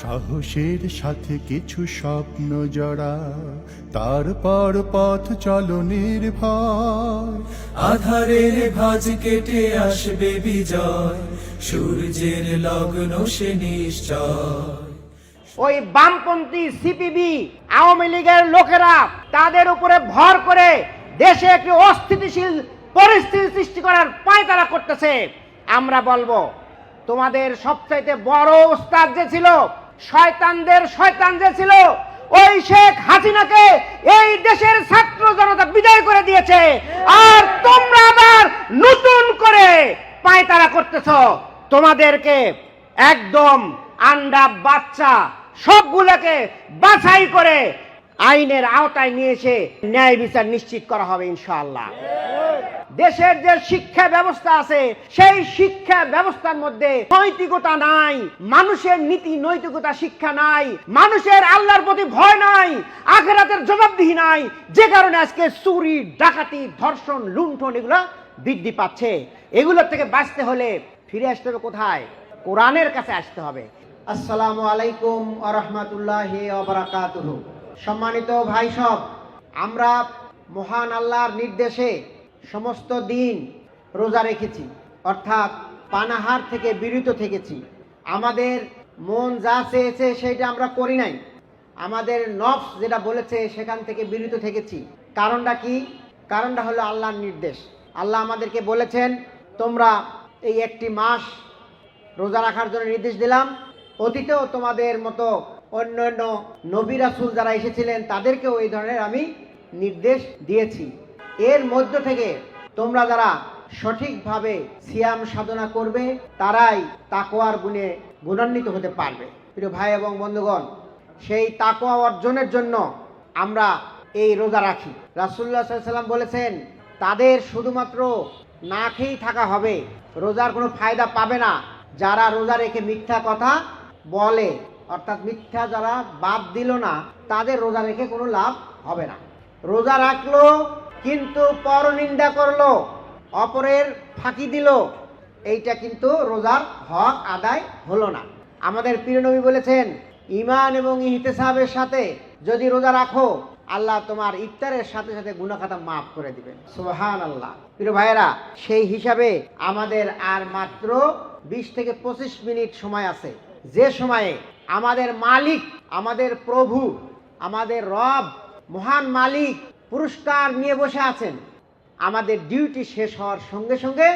সাহসের সাথে কিছু স্বপ্ন জড়া তারপর পথ চলো নির্ভয়। আধারের ভাজ কেটে আসবে বিজয়, সূর্যের লগ্ন সে নিশ্চয়। ওই বামপন্থী সিপিবি, আওয়ামী লীগের লোকেরা তাদের উপরে ভর করে দেশে একটি অস্থিতিশীল পরিস্থিতি সৃষ্টি করার পায়তারা করতেছে। আমরা বলব, তোমাদের সবচাইতে বড় উস্তাদ যে ছিল শয়তানদের শয়তান যে ছিল, ওই শেখ হাসিনাকে এই দেশের ছাত্র জনতা বিদায় করে দিয়েছে। আর তোমরা আবার নতুন করে পায়তারা করতেছ। তোমাদেরকে একদম আন্ডা বাচ্চা সবগুলোকে বাছাই করে আইনের আওতায় নিয়ে এসে ন্যায় বিচার নিশ্চিত করা হবে ইনশাআল্লাহ। দেশের যে শিক্ষা ব্যবস্থা আছে, সেই শিক্ষা ব্যবস্থার মধ্যে নৈতিকতা নাই, মানুষের নীতি নৈতিকতা শিক্ষা নাই, মানুষের আল্লাহর প্রতি ভয় নাই, আখেরাতের জবাবদিহি নাই, যে কারণে আজকে চুরি, ডাকাতি, ধর্ষণ, লুণ্ঠন এগুলো বৃদ্ধি পাচ্ছে। এগুলোর থেকে বাঁচতে হলে ফিরে আসতে হবে কোথায়? কোরআনের কাছে আসতে হবে। আসসালামু আলাইকুম আরহামতুল্লাহ অবরাকাতুহু সম্মানিত ভাই সব, আমরা মহান আল্লাহর নির্দেশে সমস্ত দিন রোজা রেখেছি, অর্থাৎ পানাহার থেকে বিরত থেকেছি। আমাদের মন যা চেয়েছে সেটা আমরা করি নাই। আমাদের নফস যেটা বলেছে সেখান থেকে বিরত থেকেছি। কারণটা কি? কারণটা হলো আল্লাহর নির্দেশ। আল্লাহ আমাদেরকে বলেছেন, তোমরা এই একটি মাস রোজা রাখার জন্য নির্দেশ দিলাম। অতীতেও তোমাদের মতো অন্য অন্য নবী রাসুল যারা এসেছিলেন, তাদেরকেও এই ধরনের আমি নির্দেশ দিয়েছি। এর মধ্য থেকে তোমরা যারা সঠিকভাবে সিয়াম সাধনা করবে, তারাই তাকোয়ার গুণে গুণান্বিত হতে পারবে। প্রিয় ভাই এবং বন্ধুগণ, সেই তাকোয়া অর্জনের জন্য আমরা এই রোজা রাখি। রাসুল্লাহ সাল্লাম বলেছেন, তাদের শুধুমাত্র না খেয়েই থাকা হবে। রোজার কোনো ফায়দা পাবে না। যারা রোজা রেখে মিথ্যা কথা বলে অর্থাৎ মিথ্যা যারা বাদ দিল না, তাদের রোজা রেখে কোনো লাভ হবে না। রোজা রাখল, কিন্তু পরনিন্দা করল, অপরের ফাঁকি দিল, এইটা কিন্তু রোজার হক আদায় হলো না। আমাদের প্রিয় নবী বলেছেন ইমান এবং ইহতেসাবের সাথে যদি রোজা রাখো, আল্লাহ তোমার ইফতারের সাথে সাথে গুণাখাতা মাফ করে দিবেন। সুহান আল্লাহ প্রিয় ভাইয়েরা, সেই হিসাবে আমাদের আর মাত্র বিশ থেকে পঁচিশ মিনিট সময় আছে। যে সময়ে আমাদের মালিক আমাদের প্রভু আমাদের রব মহান মালিক পুরস্কার নিয়ে বসে আছেন। আমাদের ডিউটি শেষ হওয়ার সঙ্গে সঙ্গে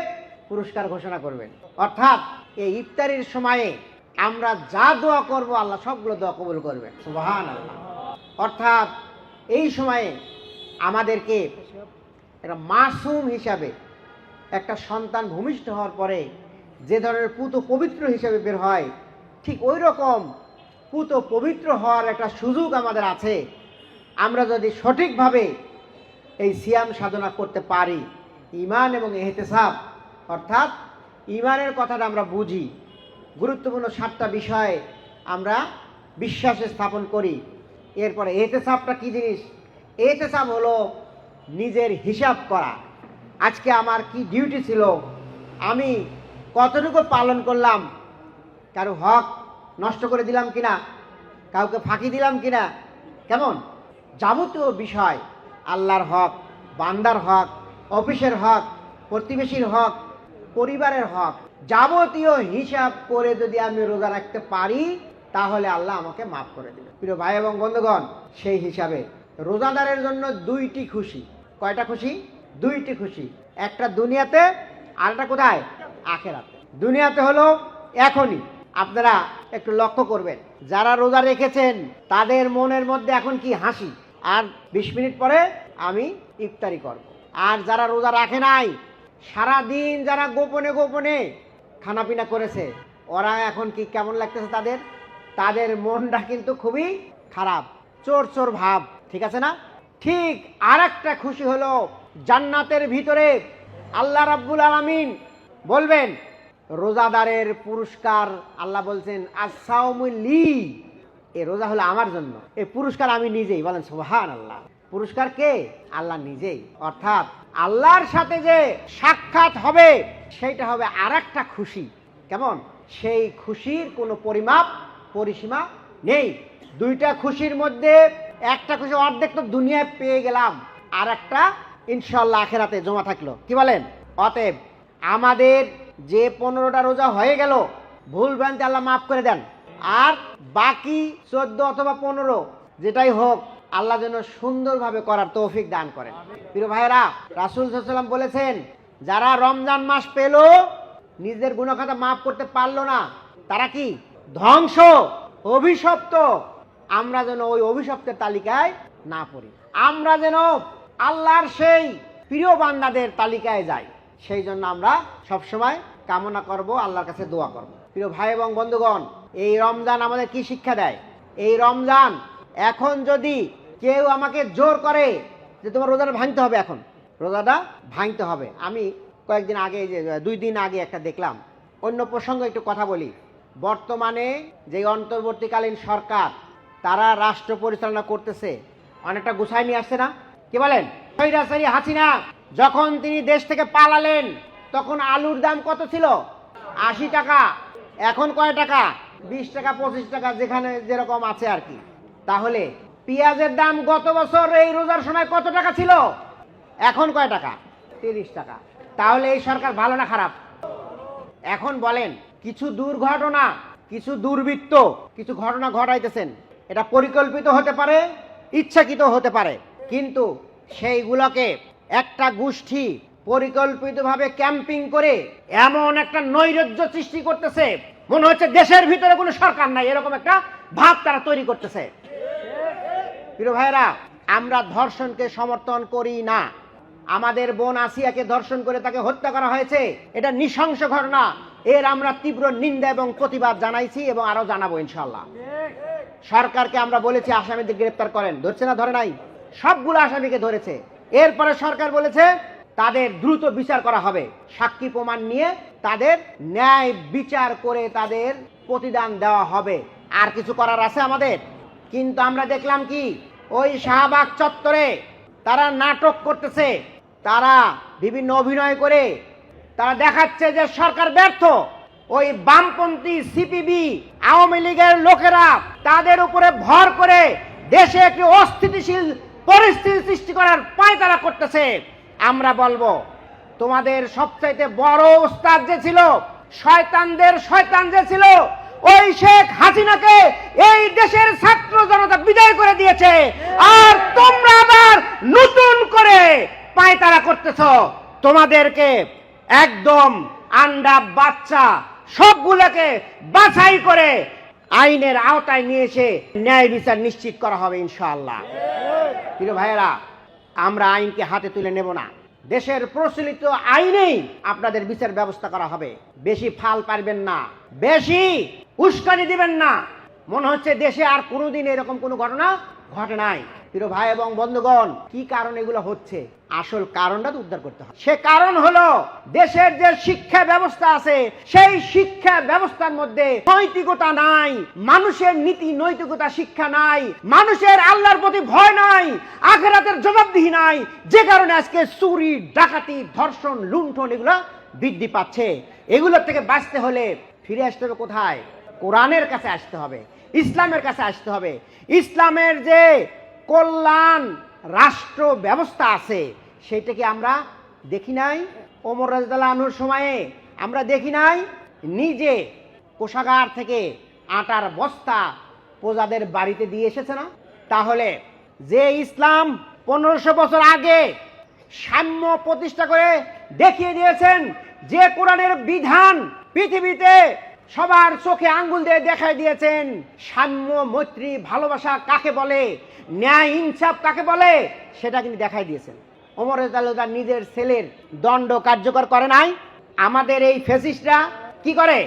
পুরস্কার ঘোষণা করবেন। অর্থাৎ এই ইফতারির সময়ে আমরা যা দোয়া করব আল্লাহ সবগুলো দোয়া কবুল করবেন। সুবহান আল্লাহ অর্থাৎ এই সময়ে আমাদেরকে একটা মাসুম হিসাবে একটা সন্তান ভূমিষ্ঠ হওয়ার পরে যে ধরনের পুত পবিত্র হিসাবে বের হয় ঠিক ওই রকম পুত পবিত্র হওয়ার একটা সুযোগ আমাদের আছে। আমরা যদি সঠিকভাবে এই সিয়াম সাধনা করতে পারি ইমান এবং এহতেসাব, অর্থাৎ ইমানের কথাটা আমরা বুঝি, গুরুত্বপূর্ণ সাতটা বিষয়ে আমরা বিশ্বাসে স্থাপন করি। এরপরে এহতেসাবটা কী জিনিস? এহতেসাব হলো নিজের হিসাব করা। আজকে আমার কি ডিউটি ছিল? আমি কতটুকু পালন করলাম? কারও হক নষ্ট করে দিলাম কিনা? কাউকে ফাঁকি দিলাম কিনা? কেমন? যাবতীয় বিষয়, আল্লাহর হক, বান্দার হক, অফিসের হক, প্রতিবেশীর হক, পরিবারের হক, যাবতীয় হিসাব করে যদি আমি রোজা রাখতে পারি, তাহলে আল্লাহ আমাকে মাফ করে দেবে প্রিয় ভাই এবং বন্ধুগণ, সেই হিসাবে রোজাদারের জন্য দুইটি খুশি। কয়টা খুশি? দুইটি খুশি। একটা দুনিয়াতে, আরেকটা কোথায়? আখেরাতে। দুনিয়াতে হলো এখনই। আপনারা একটু লক্ষ্য করবেন, যারা রোজা রেখেছেন, তাদের মনের মধ্যে এখন কি হাসি? আর বিশ মিনিট পরে আমি ইফতারি করব। আর যারা রোজা রাখে নাই সারা দিন যারা গোপনে গোপনে খানাপিনা করেছে, ওরা এখন কি কেমন লাগতেছে তাদের? তাদের মনটা কিন্তু খুবই খারাপ, চোর চোর ভাব, ঠিক আছে না? ঠিক আর একটা খুশি হলো, জান্নাতের ভিতরে আল্লাহ রাব্বুল আলামিন বলবেন রোজাদারের পুরস্কার, আল্লাহ বলছেন আসাউমুলি এ রোজা হলো আমার জন্য। এই পুরস্কার আমি নিজেই। বলেন সোহান আল্লাহ পুরস্কার কে? আল্লাহ নিজেই। অর্থাৎ আল্লাহর সাথে যে সাক্ষাৎ হবে, সেইটা হবে আর একটা খুশি। কেমন? সেই খুশির কোনো পরিমাপ, পরিসীমা নেই। দুইটা খুশির মধ্যে একটা খুশি অর্ধেক তো দুনিয়ায় পেয়ে গেলাম আর একটা ইনশাল্লাহ আখেরাতে জমা থাকল। কি বলেন? অতএব আমাদের যে পনেরোটা রোজা হয়ে গেল, ভুল ভ্রান্তি আল্লাহ মাফ করে দেন। আর বাকি চোদ্দ অথবা পনেরো, যেটাই হোক, আল্লাহ যেন সুন্দরভাবে করার তৌফিক দান করেন। প্রিয় ভাইয়েরা, রাসুল সাল্লাম বলেছেন, যারা রমজান মাস পেল নিজের গুণখাতা মাফ করতে পারল না, তারা কি? ধ্বংস, অভিশপ্ত। আমরা যেন ওই অভিশপ্তের তালিকায় না পড়ি। আমরা যেন আল্লাহর সেই প্রিয় বান্দাদের তালিকায় যাই। সেই জন্য আমরা সবসময় কামনা করব, আল্লাহর কাছে দোয়া করব। প্রিয় ভাই এবং বন্ধুগণ, এই রমজান আমাদের কি শিক্ষা দেয়? এই রমজান এখন যদি কেউ আমাকে জোর করে যে তোমার রোজাটা ভাঙতে হবে এখন, রোজাটা ভাঙতে হবে। আমি কয়েকদিন আগে দুই দিন আগে একটা দেখলাম, অন্য প্রসঙ্গে একটু কথা বলি। বর্তমানে যে অন্তর্বর্তীকালীন সরকার, তারা রাষ্ট্র পরিচালনা করতেছে, অনেকটা গুছায় নিয়ে আসছে না? কি বলেন? হাসিনা যখন তিনি দেশ থেকে পালালেন, তখন আলুর দাম কত ছিল? আশি টাকা। এখন কয় টাকা? বিশ টাকা, পঁচিশ টাকা, যেখানে যেরকম আছে আর কি। তাহলে পেঁয়াজের দাম গত বছর এই রোজার সময় কত টাকা ছিল? এখন কয় টাকা? তিরিশ টাকা। তাহলে এই সরকার ভালো না খারাপ? এখন বলেন, কিছু দুর্ঘটনা, কিছু দুর্বৃত্ত, কিছু ঘটনা ঘটাইতেছেন। এটা পরিকল্পিত হতে পারে, ইচ্ছাকৃত হতে পারে। কিন্তু সেইগুলোকে একটা গোষ্ঠী পরিকল্পিতভাবে ক্যাম্পিং করে এমন একটা নৈরাজ্য সৃষ্টি করতেছে। মনে হচ্ছে দেশের ভিতরে কোনো সরকার নাই, এরকম একটা ভাব তারা তৈরি করতেছে। প্রিয় আমরা ধর্ষণকে সমর্থন করি না। আমাদের বোন আসিয়াকে ধর্ষণ করে তাকে হত্যা করা হয়েছে। এটা নৃশংস ঘটনা। এর আমরা তীব্র নিন্দা এবং প্রতিবাদ জানাইছি এবং আরও জানাব ইনশাল্লাহ সরকারকে আমরা বলেছি, আসামিদের গ্রেপ্তার করেন। ধরছে না? ধরে নাই। সবগুলো আসামিকে ধরেছে। এরপরে সরকার বলেছে, তাদের দ্রুত বিচার করা হবে। সাক্ষী প্রমাণ নিয়ে তাদের ন্যায় বিচার করে তাদের প্রতিদান দেওয়া হবে। আর কিছু করার আছে আমাদের? কিন্তু আমরা দেখলাম কি, ওই শাহবাগ চত্বরে তারা নাটক করতেছে। তারা বিভিন্ন অভিনয় করে, তারা দেখাচ্ছে যে সরকার ব্যর্থ। ওই বামপন্থী সিপিবি আওয়ামী লীগের লোকেরা তাদের উপরে ভর করে দেশে একটি অস্থিতিশীল পরিস্থিতি সৃষ্টি করার পায় তারা করতেছে। আমরা বলব, তোমাদের সবচাইতে বড় উস্তাদ যে ছিল, শয়তানদের শয়তান যে ছিল, ওই শেখ হাসিনাকে এই দেশের ছাত্র জনতা বিদায় করে দিয়েছে। আর তোমরা আবার নতুন করে পায়তারা করতেছ। তোমাদেরকে একদম আন্ডা বাচ্চা সবগুলোকে বাছাই করে আইনের আওতায় নিয়ে এসে ন্যায় বিচার নিশ্চিত করা হবে ইনশাআল্লাহ। প্রিয় ভাইয়েরা, আমরা আইনকে হাতে তুলে নেব না। দেশের প্রচলিত আইনেই আপনাদের বিচার ব্যবস্থা করা হবে। বেশি ফাল পারবেন না, বেশি উস্কানি দিবেন না। মনে হচ্ছে দেশে আর কোনোদিন এরকম কোনো ঘটনা ঘটে নাই। প্রিয় ভাই এবং বন্ধুগণ, কি কারণ এগুলো হচ্ছে? আসল কারণটা তো উদ্ধার করতে হবে। সে কারণ হলো, দেশের যে শিক্ষা ব্যবস্থা আছে, সেই শিক্ষা ব্যবস্থার মধ্যে নৈতিকতা নাই, মানুষের নীতি নৈতিকতা শিক্ষা নাই, মানুষের আল্লাহর প্রতি ভয় নাই, আখেরাতের জবাবদিহি নাই, যে কারণে আজকে চুরি, ডাকাতি, ধর্ষণ, লুণ্ঠন এগুলো বৃদ্ধি পাচ্ছে। এগুলোর থেকে বাঁচতে হলে ফিরে আসতে হবে কোথায়? কোরআনের কাছে আসতে হবে, ইসলামের কাছে আসতে হবে। ইসলামের যে কল্যাণ রাষ্ট্র ব্যবস্থা আছে, সেটাকে আমরা দেখি নাই ওমর রাজদাল্লাহ সময়ে। আমরা দেখি নাই নিজে কোষাগার থেকে আটার বস্তা প্রজাদের বাড়িতে দিয়ে এসেছে না। তাহলে যে ইসলাম পনেরোশো বছর আগে সাম্য প্রতিষ্ঠা করে দেখিয়ে দিয়েছেন যে কোরআনের বিধান পৃথিবীতে সবার চোখে আঙ্গুল দিয়ে দেখাই দিয়েছেন, সাম্য, মৈত্রী, ভালোবাসা কাকে বলে, ন্যায়, ইনসাফ কাকে বলে, সেটা কিন্তু দেখাই দিয়েছেন। ওমর তালুদার নিজের ছেলের দণ্ড কার্যকর করে নাই। আমাদের এই ফেসিস্টরা কি করে?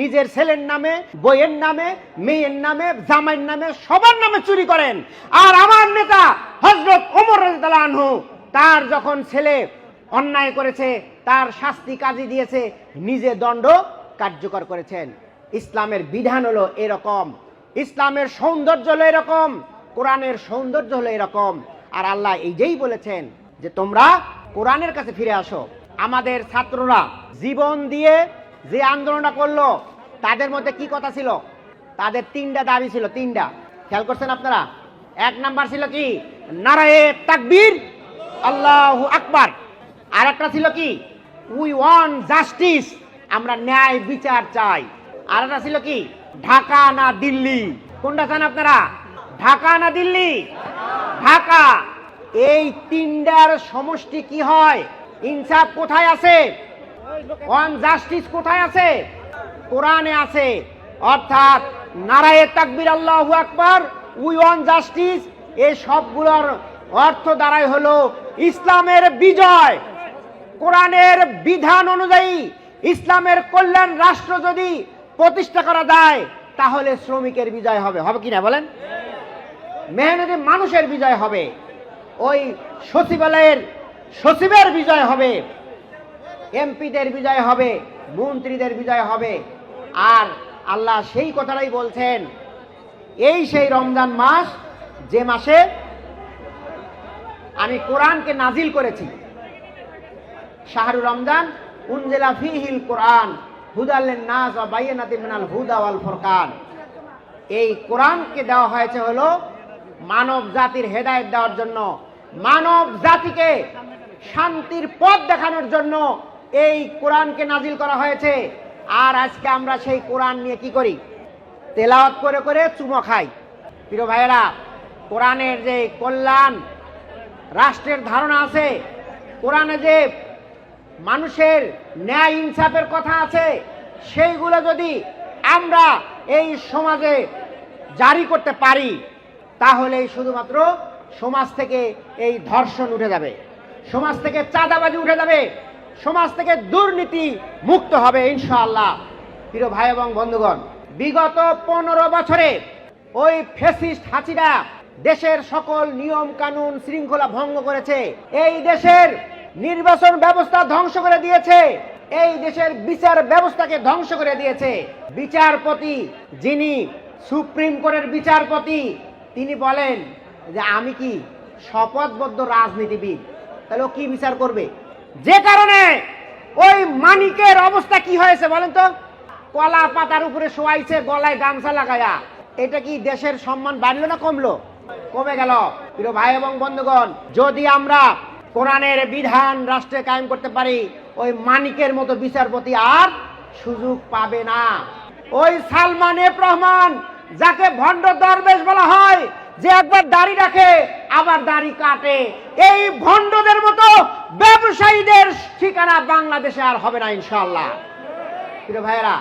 নিজের ছেলের নামে, বইয়ের নামে, মেয়ের নামে, জামাইয়ের নামে, সবার নামে চুরি করেন। আর আমার নেতা হজরত ওমর আনহু, তার যখন ছেলে অন্যায় করেছে, তার শাস্তি কাজী দিয়েছে, নিজে দণ্ড কার্যকর করেছেন। ইসলামের বিধান হলো এরকম। ইসলামের সৌন্দর্য হলো এরকম। কোরআনের সৌন্দর্য হলো এরকম। আর আল্লাহ এই যেই বলেছেন যে, তোমরা কোরআনের কাছে ফিরে আসো। আমাদের ছাত্ররা জীবন দিয়ে যে আন্দোলনটা করল, তাদের মধ্যে কি কথা ছিল? তাদের তিনটা দাবি ছিল, তিনটা। খেয়াল করছেন আপনারা? এক নাম্বার ছিল কি? নারায়ে তাকবীর, আল্লাহ আকবার। আর একটা ছিল কি? উই ওয়ান জাস্টিস আমরা ন্যায় বিচার চাই। আর একটা ছিল কি? ঢাকা না দিল্লি? কোনটা চান আপনারা? ঢাকা না দিল্লি? ঢাকা। এই তিনটার সমষ্টি কি হয়? ইনসাফ কোথায় আছে? ওয়ান জাস্টিস কোথায় আছে? কোরআনে আছে। অর্থাৎ নারায়ে তাকবির আল্লাহু আকবার, উই অন জাস্টিস এই সবগুলোর অর্থ দ্বারাই হলো ইসলামের বিজয়। কোরআনের বিধান অনুযায়ী ইসলামের কল্যাণ রাষ্ট্র যদি প্রতিষ্ঠা করা যায়, তাহলে শ্রমিকের বিজয় হবে। হবে কিনা বলেন? মেহনতি মানুষের বিজয় হবে। ওই সচিবালয়ের সচিবের বিজয় হবে। এমপিদের বিজয় হবে, মন্ত্রীদের বিজয় হবে। আর আল্লাহ সেই কথাটাই বলছেন, এই সেই রমজান মাস, যে মাসে আমি কোরআনকে নাজিল করেছি শাহরু রমজান উনজেলা ফিহিল কোরআন হুদাল্লেন নাস বা বাইয়ানাতি মিনাল হুদা ওয়াল ফুরকান। এই কোরআনকে দেওয়া হয়েছে হলো মানব জাতির হেদায়েত দেওয়ার জন্য। মানব জাতিকে শান্তির পথ দেখানোর জন্য এই কোরআনকে নাজিল করা হয়েছে। আর আজকে আমরা সেই কোরআন নিয়ে কি করি? তেলাওয়াত করে করে চুমো খাই। প্রিয় ভাইয়েরা, কোরআনের যে কল্যাণ, রাষ্ট্রের ধারণা আছে। কোরআনে যে মানুষের ন্যায় ইনসাফের কথা আছে, সেইগুলো যদি আমরা এই সমাজে জারি করতে পারি তাহলে শুধুমাত্র সমাজ থেকে এই ধর্ষণ উঠে যাবে, সমাজ থেকে চাঁদাবাজি উঠে যাবে, সমাজ থেকে দুর্নীতি মুক্ত হবে ইনশাআল্লাহ। প্রিয় ভাই এবং বন্ধুগণ, বিগত পনেরো বছরে ওই ফেসিস্ট হাসিনা দেশের সকল নিয়ম কানুন শৃঙ্খলা ভঙ্গ করেছে। এই দেশের নির্বাচন ব্যবস্থা ধ্বংস করে দিয়েছে। এই দেশের বিচার ব্যবস্থাকে ধ্বংস করে দিয়েছে। বিচারপতি যিনি সুপ্রিম কোর্টের বিচারপতি, তিনি বলেন যে আমি কি শপথবদ্ধ রাজনীতিবিদ? তাহলে ও কি বিচার করবে? যে কারণে ওই মানিকের অবস্থা কি হয়েছে বলেন তো? কলা পাতার উপরে শোয়াইছে, গলায় গামছা লাগায়া। এটা কি দেশের সম্মান বাড়লো না কমলো? কমে গেল। প্রিয় ভাই এবং বন্ধুগণ, যদি আমরা কোরআনের বিধান রাষ্ট্রে কায়েম করতে পারি, ওই মানিকের মতো বিচারপতি আর সুযোগ পাবে না। ওই সালমান এফ রহমান, যাকে ভণ্ড দরবেশ বলা হয়, যে একবার দাড়ি রাখে, আবার দাড়ি কাটে। এই ভণ্ডদের মতো ব্যবসায়ীদের ঠিকানা বাংলাদেশে আর হবে না ইনশাল্লাহ প্রিয় ভাইয়েরা,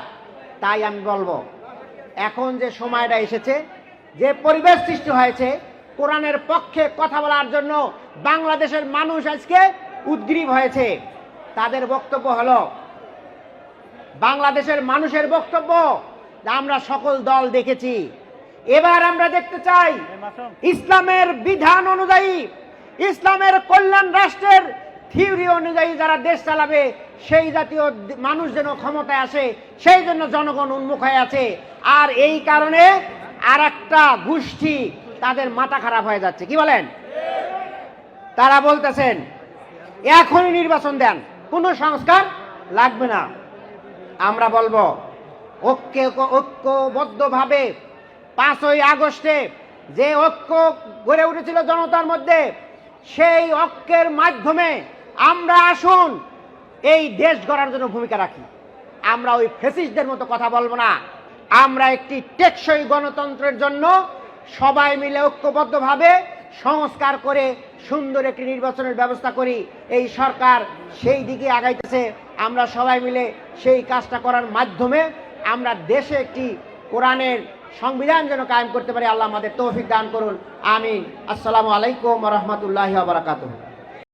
তাই আমি বলব, এখন যে সময়টা এসেছে, যে পরিবেশ সৃষ্টি হয়েছে, কোরআনের পক্ষে কথা বলার জন্য বাংলাদেশের মানুষ আজকে উদ্গ্রীব হয়েছে। তাদের বক্তব্য হলো, বাংলাদেশের মানুষের বক্তব্য আমরা সকল দল দেখেছি। এবার আমরা দেখতে চাই, ইসলামের বিধান অনুযায়ী, ইসলামের কল্যাণ রাষ্ট্রের থিওরি অনুযায়ী যারা দেশ চালাবে, সেই জাতীয় মানুষ যেন ক্ষমতায় আসে, সেই জন্য জনগণ উন্মুখ হয়ে আছে। আর এই কারণে আর একটা গোষ্ঠী তাদের মাথা খারাপ হয়ে যাচ্ছে। কি বলেন? তারা বলতেছেন, এখনই নির্বাচন দেন, কোনো সংস্কার লাগবে না। আমরা বলব ঐক্য ঐক্যবদ্ধভাবে পাঁচই আগস্টে যে ঐক্য গড়ে উঠেছিল জনতার মধ্যে, সেই ঐক্যের মাধ্যমে আমরা আসুন, এই দেশ গড়ার জন্য ভূমিকা রাখি। আমরা ওই ফেসিসদের মতো কথা বলব না। আমরা একটি টেকসই গণতন্ত্রের জন্য সবাই মিলে ঐক্যবদ্ধভাবে সংস্কার করে সুন্দর একটি নির্বাচনের ব্যবস্থা করি। এই সরকার সেই দিকে আগাইতেছে। আমরা সবাই মিলে সেই কাজটা করার মাধ্যমে আমরা দেশে একটি কোরআনের সংবিধান যেন কায়েম করতে পারি। আল্লাহ আমাদের তৌফিক দান করুন। আমিন। আসসালামু আলাইকুম রহমতুল্লাহ বারাকাতুহ।